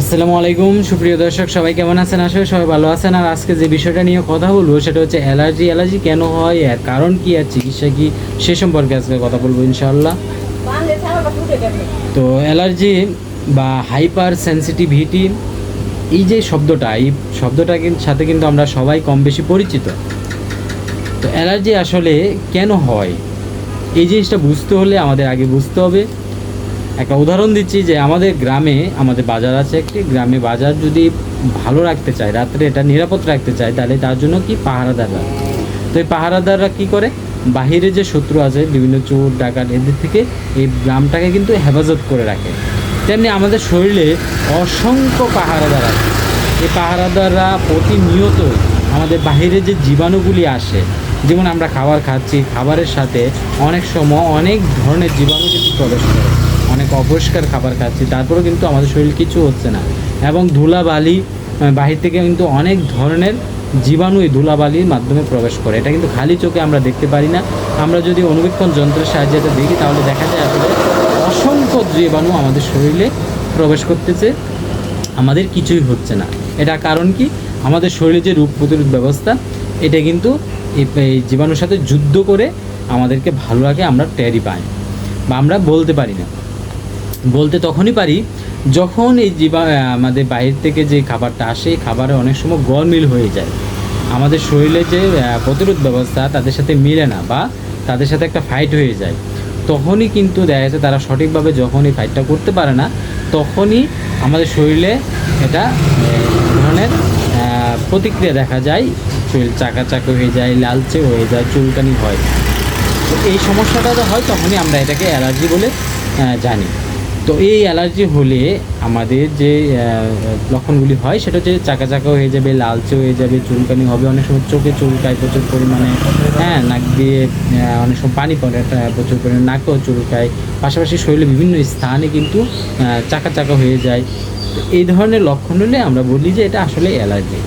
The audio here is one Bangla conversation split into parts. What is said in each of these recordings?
আসসালামু আলাইকুম, সুপ্রিয় দর্শক, সবাই কেমন আছেন? আসলে সবাই ভালো আছেন। আর আজকে যে বিষয়টা নিয়ে কথা বলব, সেটা হচ্ছে অ্যালার্জি। অ্যালার্জি কেন হয় আর কারণ কি, আর চিকিৎসা কি, সে সম্পর্কে আজকে কথা বলব ইনশাআল্লাহ। তো অ্যালার্জি বা হাইপার সেন্সিটিভিটি এই যে শব্দটা, এই শব্দটা কিন্তু সাথে কিন্তু আমরা সবাই কম বেশি পরিচিত। তো অ্যালার্জি আসলে কেন হয়? এই জিনিসটা বুঝতে হলে আমাদের আগে বুঝতে হবে। একটা উদাহরণ দিচ্ছি যে আমাদের গ্রামে, আমাদের বাজার আছে একটি গ্রামে বাজার যদি ভালো রাখতে চায়, রাত্রে এটা নিরাপদ রাখতে চায়, তাহলে তার জন্য কি পাহারাদাররা? তো এই পাহারাদাররা কি করে? বাহিরে যে শত্রু আছে, বিভিন্ন চোর, ডাকাত, এদের থেকে এই গ্রামটাকে কিন্তু হেফাজত করে রাখে। তেমনি আমাদের শরীরে অসংখ্য পাহারাদার আছে। এই পাহারাদাররা প্রতিনিয়ত আমাদের বাহিরে যে জীবাণুগুলি আসে, যেমন আমরা খাবার খাচ্ছি, খাবারের সাথে অনেক সময় অনেক ধরনের জীবাণু কিন্তু প্রবেশ করে। অনেক অপরিষ্কার খাবার খাচ্ছি, তারপরেও কিন্তু আমাদের শরীর কিছু হচ্ছে না। এবং ধুলাবালি বাহির থেকে কিন্তু অনেক ধরনের জীবাণু এই ধুলাবালির মাধ্যমে প্রবেশ করে। এটা কিন্তু খালি চোখে আমরা দেখতে পারি না। আমরা যদি অনুবীক্ষণ যন্ত্রের সাহায্যে এটা দেখি, তাহলে দেখা যায় আসলে অসংখ্য জীবাণু আমাদের শরীরে প্রবেশ করতেছে। আমাদের কিছুই হচ্ছে না। এটা কারণ কি? আমাদের শরীরে যে রোগ প্রতিরোধ ব্যবস্থা, এটা কিন্তু এই জীবাণুর সাথে যুদ্ধ করে আমাদেরকে ভালো রাখে আমরা টেরি পাই। বা আমরা বলতে পারি না। বলতে তখনই পারি, যখন এই জীবা আমাদের বাইরে থেকে যে খাবারটা আসে খাবারে অনেক সময় গরমিল হয়ে যায়। আমাদের শরীরে যে প্রতিরোধ ব্যবস্থা তাদের সাথে মিলে না বা তাদের সাথে একটা ফাইট হয়ে যায়। তখনই কিন্তু দেখা যাচ্ছে তারা সঠিকভাবে যখন এই ফাইটটা করতে পারে না, তখনই আমাদের শরীরে এটা ধরনের প্রতিক্রিয়া দেখা যায়। শরীর চাকা চাকা হয়ে যায়, লালচে হয়ে যায়, চুলকানি হয়। তো এই সমস্যাটা হয় তখনই আমরা এটাকে অ্যালার্জি বলে জানি। তো এই অ্যালার্জি হলে আমাদের যে লক্ষণগুলি হয়, সেটা হচ্ছে চাকা চাকা হয়ে যাবে, লালচে হয়ে যাবে, চুলকানি হবে, অনেক সময় চোখে চুলকায় প্রচুর পরিমাণে হ্যাঁ নাক দিয়ে অনেক সময় পানি পড়ে প্রচুর পরিমাণে নাকেও চুলকায় পাশাপাশি শরীরে বিভিন্ন স্থানে কিন্তু চাকা চাকা হয়ে যায়। এই ধরনের লক্ষণ হলে আমরা বলি যে এটা আসলে অ্যালার্জি।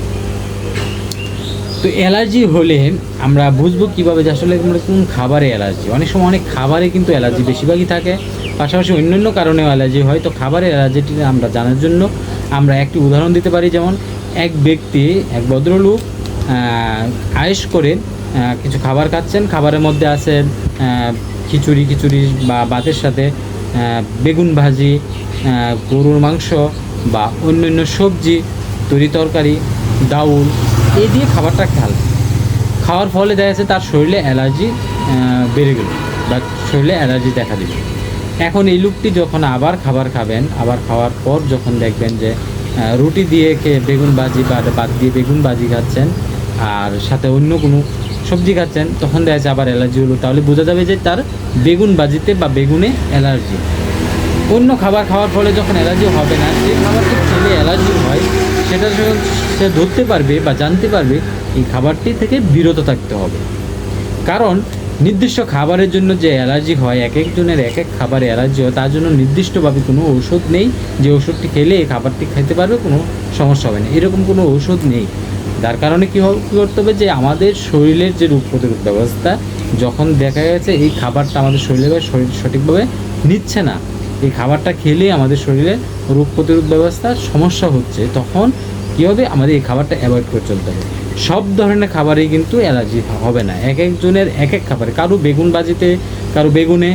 তো অ্যালার্জি হলে আমরা বুঝব কীভাবে যে আসলে আমরা কোন খাবারে অ্যালার্জি। অনেক সময় অনেক খাবারে কিন্তু অ্যালার্জি বেশিরভাগই থাকে, পাশাপাশি অন্যান্য কারণেও অ্যালার্জি হয়। তো খাবারের অ্যালার্জিটি আমরা জানার জন্য আমরা একটি উদাহরণ দিতে পারি, যেমন এক ব্যক্তি, এক ভদ্রলোক আয়েস করে কিছু খাবার খাচ্ছেন। খাবারের মধ্যে আছে খিচুড়ি খিচুড়ি বা ভাতের সাথে বেগুন ভাজি গরুর মাংস বা অন্যান্য সবজি, তরি তরকারি, ডাউল এই দিয়ে খাবারটা খেয়াল। খাওয়ার ফলে দেখা যাচ্ছে তার শরীরে অ্যালার্জি বেড়ে গেল বা শরীরে অ্যালার্জি দেখা দিল। এখন এই লোকটি যখন আবার খাবার খাবেন, আবার খাওয়ার পর যখন দেখবেন যে রুটি দিয়ে খেয়ে বেগুন ভাজি বা বাদ দিয়ে বেগুন ভাজি খাচ্ছেন আর সাথে অন্য কোনো সবজি খাচ্ছেন, তখন দেখা যাচ্ছে আবার অ্যালার্জি হলো। তাহলে বোঝা যাবে যে তার বেগুন ভাজিতে বা বেগুনে অ্যালার্জি। অন্য খাবার খাওয়ার ফলে যখন অ্যালার্জি হবে না যে খাবারটি খেলে অ্যালার্জি হয় সেটা সে ধরতে পারবে বা জানতে পারবে, এই খাবারটি থেকে বিরত থাকতে হবে। কারণ নির্দিষ্ট খাবারের জন্য যে অ্যালার্জি হয়, এক একজনের এক এক খাবারে অ্যালার্জি হয়, তার জন্য নির্দিষ্টভাবে কোনো ঔষধ নেই। যে ওষুধটি খেলে এই খাবারটি খেতে পারবে, কোনো সমস্যা হবে না। এরকম কোনো ঔষধ নেই। যার কারণে কী হবে, কী করতে হবে যে আমাদের শরীরের যে রোগ প্রতিরোধ ব্যবস্থা, যখন দেখা গেছে এই খাবারটা আমাদের শরীরে শরীর সঠিকভাবে নিচ্ছে না, এই খাবারটা খেলে আমাদের শরীরে রোগ প্রতিরোধ ব্যবস্থার সমস্যা হচ্ছে, তখন কী হবে আমাদের এই খাবারটা অ্যাভয়েড করে চলতে হবে। সব ধরনের খাবারেই কিন্তু অ্যালার্জি হবে না। এক একজনের এক এক খাবারে। কারও বেগুন বাজিতে, কারও বেগুনে,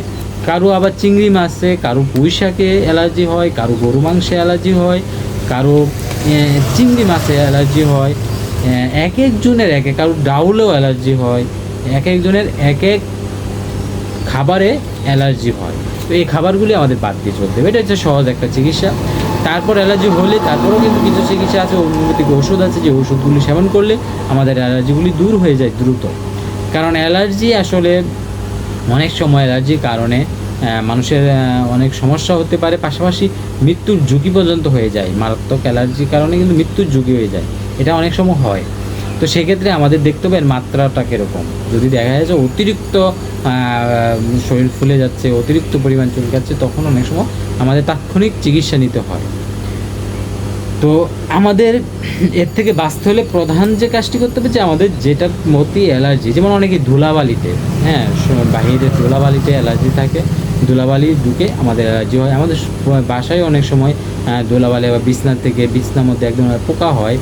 কারও আবার চিংড়ি মাছে, কারও পুঁই শাকে অ্যালার্জি হয়, কারও গরু মাংসে অ্যালার্জি হয়, কারও চিংড়ি মাছে অ্যালার্জি হয় এক একজনের এক এক, কারও ডাউলেও অ্যালার্জি হয়, এক একজনের এক এক খাবারে অ্যালার্জি হয়। তো এই খাবারগুলি আমাদের বাদ দিয়ে চলতে হবে। এটা হচ্ছে সহজ একটা চিকিৎসা। তারপর অ্যালার্জি হলে তারপরেও কিন্তু কিছু চিকিৎসা আছে অনুমতিক ওষুধ আছে, যে ওষুধগুলি সেবন করলে আমাদের অ্যালার্জিগুলি দূর হয়ে যায় দ্রুত। কারণ অ্যালার্জি আসলে অনেক সময় অ্যালার্জির কারণে মানুষের অনেক সমস্যা হতে পারে, পাশাপাশি মৃত্যুর ঝুঁকি পর্যন্ত হয়ে যায়। মারাত্মক অ্যালার্জির কারণে কিন্তু মৃত্যুর ঝুঁকি হয়ে যায়। এটা অনেক সময় হয়। তো সেক্ষেত্রে আমাদের দেখতে হবে এর মাত্রাটা কীরকম। যদি দেখা যায় যে অতিরিক্ত শরীর ফুলে যাচ্ছে, অতিরিক্ত পরিমাণ চুলকাচ্ছে তখন অনেক সময় আমাদের তাৎক্ষণিক চিকিৎসা নিতে হয়। তো আমাদের এর থেকে বাঁচতে হলে প্রধান যে কাজটি করতে হবে যে আমাদের যেটার মতি অ্যালার্জি, যেমন অনেকে ধুলাবালিতে হ্যাঁ বাহিরে ধুলাবালিতে অ্যালার্জি থাকে, ধুলাবালি ঢুকে আমাদের অ্যালার্জি হয়। আমাদের বাসায় অনেক সময় ধুলাবালি বা বিছনা থেকে, বিছনার মধ্যে এক ধরনের পোকা হয়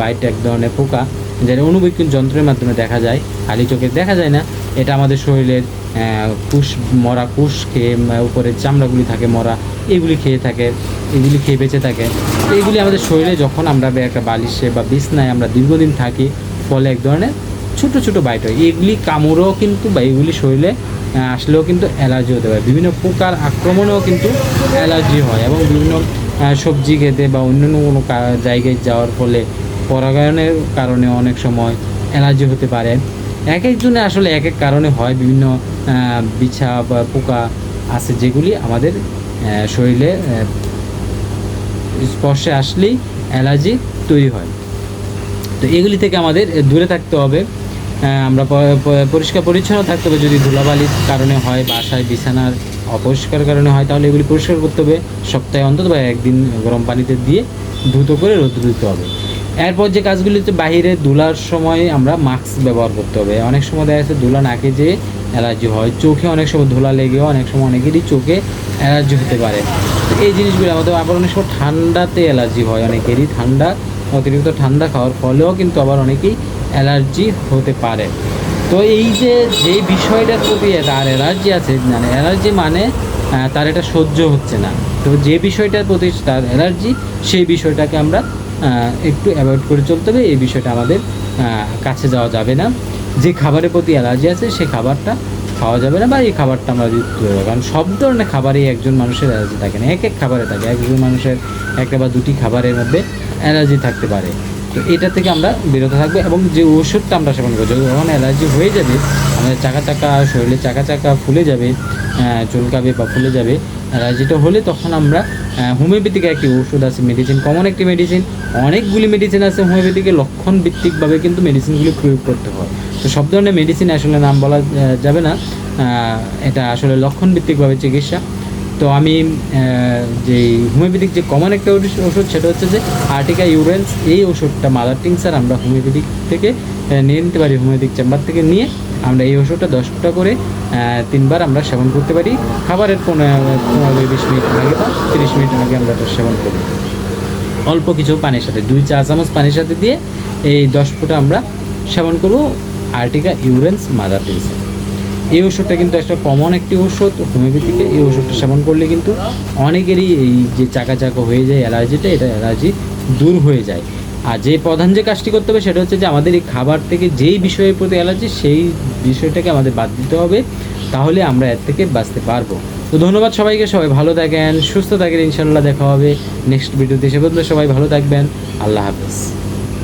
বাইটে এক ধরনের পোকা। যেটা অনুবীক্ষণ যন্ত্রের মাধ্যমে দেখা যায়। খালি চোখে দেখা যায় না। এটা আমাদের শরীরের কুশ, মরা কুশ খেয়ে উপরে চামড়াগুলি থাকে মরা, এগুলি খেয়ে থাকে, এগুলি খেয়ে বেঁচে থাকে। এগুলি আমাদের শরীরে যখন আমরা একটা বালিশে বা বিছনায় আমরা দীর্ঘদিন থাকি, ফলে এক ধরনের ছোট ছোট বাইট হয়। এগুলি কামড়ও কিন্তু বা এগুলি শরীরে আসলেও কিন্তু অ্যালার্জি হতে পারে। বিভিন্ন পোকার আক্রমণেও কিন্তু অ্যালার্জি হয় এবং বিভিন্ন সবজি খেতে বা অন্যান্য কোনো জায়গায় যাওয়ার ফলে পরাগায়নের কারণে অনেক সময় অ্যালার্জি হতে পারে। এক একজনে আসলে এক এক কারণে হয়, বিভিন্ন বিছা বা পোকা আছে যেগুলি আমাদের শরীরে স্পর্শে আসলেই অ্যালার্জি তৈরি হয়। তো এগুলি থেকে আমাদের দূরে থাকতে হবে। আমরা পরিষ্কার পরিচ্ছন্ন থাকতে হবে। যদি ধুলাবালির কারণে হয় বাসায় বিছানার অপরিষ্কার কারণে হয়, তাহলে এগুলি পরিষ্কার করতে হবে। সপ্তাহে অন্তত বা একদিন গরম পানিতে দিয়ে ধুতো করে রোদ দিতে হবে। এরপর যে কাজগুলি হচ্ছে বাহিরে ধুলার সময় আমরা মাস্ক ব্যবহার করতে হবে। অনেক সময় দেখা যাচ্ছে ধুলা নাকে যে অ্যালার্জি হয়, চোখে অনেক সময় ধুলা লেগেও অনেক সময় অনেকেরই চোখে অ্যালার্জি হতে পারে। তো এই জিনিসগুলো আমাদের আবার অনেক সময় ঠান্ডাতে অ্যালার্জি হয় অনেকেরই। ঠান্ডা, অতিরিক্ত ঠান্ডা খাওয়ার ফলেও কিন্তু আবার অনেকেই অ্যালার্জি হতে পারে। তো এই যে যে বিষয়টার প্রতি তার অ্যালার্জি আছে মানে অ্যালার্জি মানে তার এটা সহ্য হচ্ছে না। তো যে বিষয়টার প্রতি তার অ্যালার্জি, সেই বিষয়টাকে আমরা একটু অ্যাভয়েড করে চলতে হবে, এই বিষয়টা আমাদের কাছে যাওয়া যাবে না। যে খাবারের প্রতি অ্যালার্জি আছে সেই খাবারটা খাওয়া যাবে না, বা এই খাবারটা আমরা তুলে দেবো কারণ সব ধরনের খাবারেই একজন মানুষের অ্যালার্জি থাকে না, এক এক খাবারে থাকে। একজন মানুষের একটা বা দুটি খাবারের মধ্যে অ্যালার্জি থাকতে পারে। তো এটা থেকে আমরা বিরত থাকব এবং যে ওষুধটা আমরা সেবন করছি যখন অ্যালার্জি হয়ে যাবে, আমাদের চাকা চাকা, শরীরে চাকা চাকা ফুলে যাবে চুলকাবে বা ফুলে যাবে, অ্যালার্জিটা হলে তখন আমরা হোমিওপ্যাথিক একটি ওষুধ আছে মেডিসিন কমন একটি মেডিসিন অনেকগুলি মেডিসিন আছে হোমিওপ্যাথিকে লক্ষণ ভিত্তিকভাবে কিন্তু মেডিসিনগুলি প্রয়োগ করতে হয়। তো সব ধরনের মেডিসিন আসলে নাম বলা যাবে না এটা আসলে লক্ষণ ভিত্তিকভাবে চিকিৎসা। তো আমি যে হোমিওপ্যাথিক যে কমন একটা ওষুধ সেটা হচ্ছে যে আর্টিকা ইউরেন্স এই ওষুধটা মাদার টিংসার আমরা হোমিওপ্যাথিক থেকে নিয়ে নিতে পারি, হোমিওপ্যাথিক চেম্বার থেকে নিয়ে আমরা এই ওষুধটা দশ ফুটা করে তিনবার আমরা সেবন করতে পারি। খাবারের পনেরো বিশ মিনিট আগে বা তিরিশ মিনিট আগে আমরা এটা সেবন করি। অল্প কিছু পানির সাথে, দুই চা চামচ পানির সাথে দিয়ে এই দশ ফুটা আমরা সেবন করব। আর্টিকা ইউরেন্স মাদার টিংসার এই ওষুধটা কিন্তু একটা কমন একটি ওষুধ হোমিওপ্যাথিকে। এই ওষুধটা সেবন করলে কিন্তু অনেকেরই এই যে চাকা চাকা হয়ে যায়, অ্যালার্জিটা, এটা অ্যালার্জি দূর হয়ে যায়। আর যে প্রধান যে কাজটি করতে হবে সেটা হচ্ছে যে আমাদের এই খাবার থেকে যেই বিষয়ের প্রতি অ্যালার্জি, সেই বিষয়টাকে আমাদের বাদ দিতে হবে। তাহলে আমরা এর থেকে বাঁচতে পারব। তো ধন্যবাদ সবাইকে। সবাই ভালো থাকেন, সুস্থ থাকেন। ইনশাল্লাহ দেখা হবে নেক্সট ভিডিওতে। সে সবাই ভালো থাকবেন। আল্লাহ হাফেজ।